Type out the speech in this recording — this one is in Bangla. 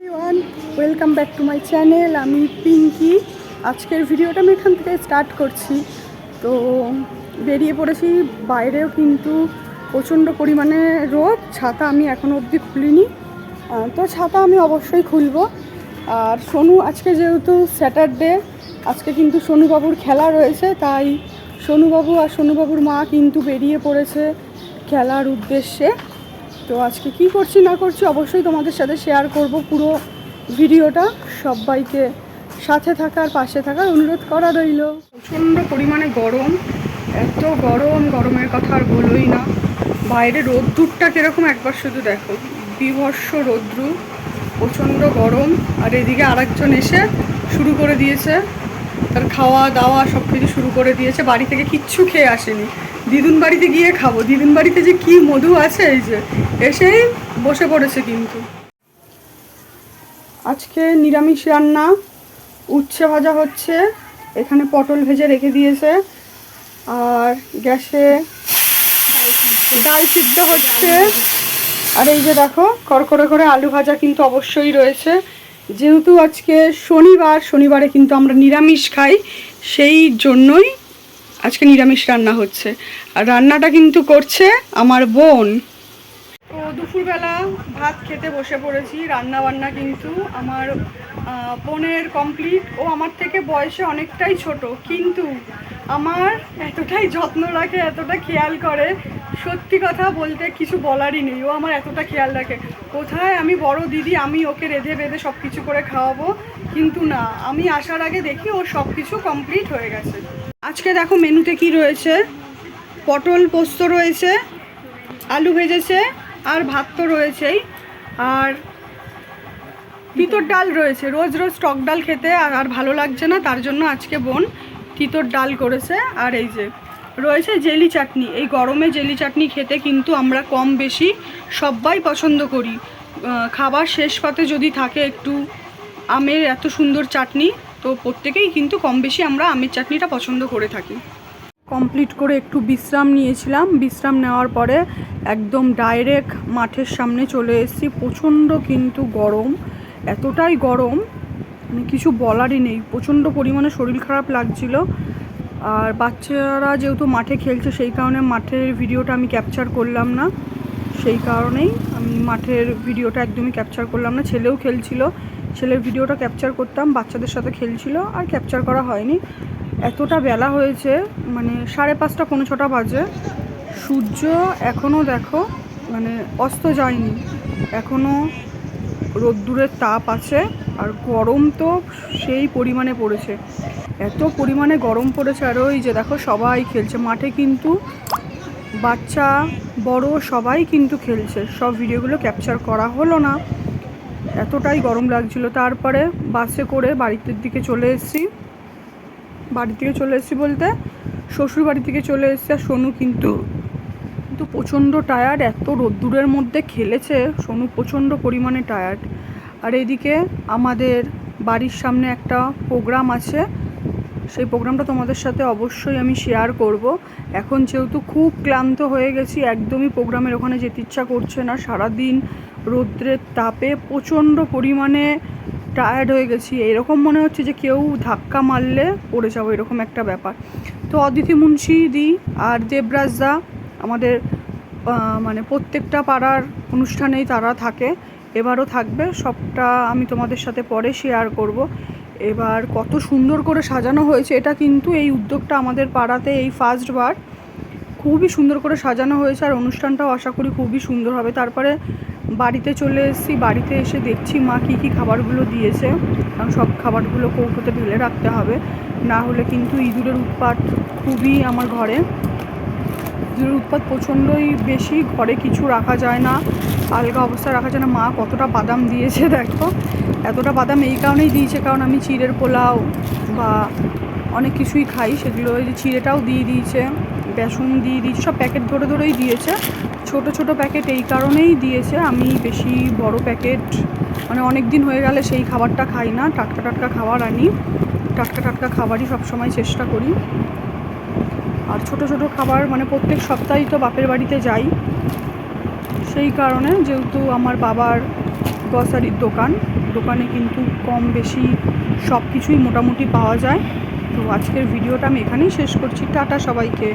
One welcome back to my channel আমি পিঙ্কি। আজকের ভিডিওটা আমি এখান থেকে স্টার্ট করছি। তো বেরিয়ে পড়েছি, বাইরেও কিন্তু প্রচণ্ড পরিমাণে রোদ। ছাতা আমি এখনও অবধি খুলিনি। তো ছাতা আমি অবশ্যই খুলবো। আর সোনু, আজকে যেহেতু স্যাটারডে আজকে কিন্তু সোনুবাবুর খেলা রয়েছে, তাই সোনুবাবু আর সোনুবাবুর মা কিন্তু বেরিয়ে পড়েছে খেলার উদ্দেশ্যে। তো আজকে কি করছি, না করছি অবশ্যই তোমাদের সাথে শেয়ার করব পুরো ভিডিওটা। সবাইকে সাথে থাকার, পাশে থাকার অনুরোধ করা রইল। প্রচণ্ড পরিমাণে গরম, এত গরম, গরমের কথা আর বলোই না। বাইরে রোদ্দুরটা কীরকম একবার শুধু দেখো। বিভর্ষ রৌদ্রু প্রচণ্ড গরম, আর এদিকে আরেকজন এসে শুরু করে দিয়েছে। তার খাওয়া দাওয়া সব কিছু শুরু করে দিয়েছে। বাড়ি থেকে কিচ্ছু খেয়ে আসেনি। দিদুন বাড়িতে গিয়ে খাব। দিদুন বাড়িতে যে কি মধু আছে এই যে, এসেই বসে পড়েছে কিন্তু। আজকে নিরামিষ রান্না, উচ্ছে ভাজা হচ্ছে, এখানে পটল ভেজে রেখে দিয়েছে, আর গ্যাসে ডাল সিদ্ধ হচ্ছে। আর এই যে দেখো করকরে করে আলু ভাজা কিন্তু অবশ্যই রয়েছে। যেহেতু আজকে শনিবার, শনিবারে কিন্তু আমরা নিরামিষ খাই, সেই জন্যই আজকে নিরামিষ রান্না হচ্ছে। আর রান্নাটা কিন্তু করছে আমার বোন। তো দুপুরবেলা ভাত খেতে বসে পড়েছি রান্না বান্না কিন্তু আমার বোনের কমপ্লিট ও আমার থেকে বয়সে অনেকটাই ছোট, কিন্তু আমার এতটাই যত্ন রাখে, এতটা খেয়াল করে। সত্যি কথা বলতে কিছু বলারই নেই, ও আমার এতটা খেয়াল রাখে। কোথায় আমি বড় দিদি, আমি ওকে রেঁধে বেঁধে সব কিছু করে খাওয়াবো? কিন্তু না, আমি আসার আগে দেখি ও সব কিছু কমপ্লিট হয়ে গেছে। আজকে দেখো মেনুতে কি রয়েছে? পটল পোস্ত রয়েছে, আলু ভেজেছে, আর ভাত তো রয়েছেই। আর তিতর ডাল রয়েছে। রোজ রোজ টক ডাল খেতে আর ভালো লাগছে না, তার জন্য আজকে বোন তিতর ডাল করেছে। আর এই যে রয়েছে জেলি চাটনি। এই গরমে জেলি চাটনি খেতে কিন্তু আমরা কম বেশি সবাই পছন্দ করি। খাবার শেষ পাতে যদি থাকে একটু আমের এত সুন্দর চাটনি তো প্রত্যেকেই কিন্তু কম বেশি আমরা আমের চাটনিটা পছন্দ করে থাকি। কমপ্লিট করে একটু বিশ্রাম নিয়েছিলাম। বিশ্রাম নেওয়ার পরে একদম ডাইরেক্ট মাঠের সামনে চলে এসেছি। প্রচণ্ড কিন্তু গরম, এতটাই গরম মানে কিছু বলারই নেই। প্রচণ্ড পরিমাণে শরীর খারাপ লাগছিল। আর বাচ্চারা যেহেতু মাঠে খেলছে, সেই কারণে মাঠের ভিডিওটা আমি ক্যাপচার করলাম না। সেই কারণেই আমি মাঠের ভিডিওটা একদমই ক্যাপচার করলাম না। ছেলেও খেলছিল। ছেলের ভিডিওটা ক্যাপচার করতাম, বাচ্চাদের সাথে খেলছিল, আর ক্যাপচার করা হয়নি। এতটা বেলা হয়েছে মানে সাড়ে পাঁচটা, পৌনে ছটা বাজে। সূর্য এখনও দেখো মানে অস্ত যায়নি। এখনও রোদ্দুরের তাপ আছে, আর গরম তো সেই পরিমাণে পড়েছে। এত পরিমাণে গরম পড়েছে, আর ওই যে দেখো সবাই খেলছে। মাঠে কিন্তু বাচ্চা বড় সবাই কিন্তু খেলছে। সব ভিডিওগুলো ক্যাপচার করা হলো না। এতটাই গরম লাগছিল। তারপরে বাসে করে বাড়িতে দিকে চলে এসেছি। বাড়ি থেকে চলে এসেছি বলতে শ্বশুর বাড়ি থেকে চলে এসেছি। আর সোনু কিন্তু কিন্তু প্রচণ্ড টায়ার্ড এত রোদ্দুরের মধ্যে খেলেছে। সোনু প্রচণ্ড পরিমাণে টায়ার্ড আর এদিকে আমাদের বাড়ির সামনে একটা প্রোগ্রাম আছে। সেই প্রোগ্রামটা তোমাদের সাথে অবশ্যই আমি শেয়ার করব। এখন যেহেতু খুব ক্লান্ত হয়ে গেছি, একদমই প্রোগ্রামের ওখানে যেতে ইচ্ছা করছে না। সারাদিন রৌদ্রের তাপে প্রচণ্ড পরিমাণে টায়ার্ড হয়ে গেছি। এরকম মনে হচ্ছে যে কেউ ধাক্কা মারলে পড়ে যাব, এরকম একটা ব্যাপার। তো অদিতি মুন্সি দি আর দেবরাজ দা আমাদের মানে প্রত্যেকটা পাড়ার অনুষ্ঠানেই তারা থাকে। এবারও থাকবে, সবটা আমি তোমাদের সাথে পরে শেয়ার করব। এবার কত সুন্দর করে সাজানো হয়েছে, এটা কিন্তু এই উদ্যোগটা আমাদের পাড়াতে এই ফার্স্ট বার। খুবই সুন্দর করে সাজানো হয়েছে আর অনুষ্ঠানটাও আশা করি খুবই সুন্দর হবে। তারপরে বাড়িতে চলে এসেছি, বাড়িতে এসে দেখছি মা কী কী খাবারগুলো দিয়েছে, কারণ সব খাবারগুলো কৌটোতে ঢেলে রাখতে হবে। না হলে কিন্তু ইঁদুরের উৎপাত খুবই আমার ঘরে। ইঁদুরের উৎপাত প্রচণ্ডই বেশি, ঘরে কিছু রাখা যায় না, আলগা অবস্থায় রাখা যায় না। মা কতটা বাদাম দিয়েছে দেখো, এতটা বাদাম এই কারণেই দিয়েছে, কারণ আমি চিড়ের পোলাও বা অনেক কিছুই খাই, সেগুলো ওই যে চিড়েটাও দিয়ে দিয়েছে, বেসন দিয়ে দিয়েছে, সব প্যাকেট ধরে ধরেই দিয়েছে। ছোট ছোট প্যাকেট এই কারণেই দিয়েছে, আমি বেশি বড় প্যাকেট মানে অনেক দিন হয়ে গেলে সেই খাবারটা খাই না, টাটকা টাটকা খাবার আনি, টাটকা টাটকা খাবারই সবসময় চেষ্টা করি। আর ছোট ছোট খাবার মানে প্রত্যেক সপ্তাহেই তো বাপের বাড়িতে যাই। সেই কারণে যেহেতু আমার বাবার গ্রসারির দোকান, দোকানে কিন্তু কম বেশি সব কিছুই মোটামুটি পাওয়া যায়। তো আজকের ভিডিওটা আমি এখানেই শেষ করছি। টাটা সবাইকে।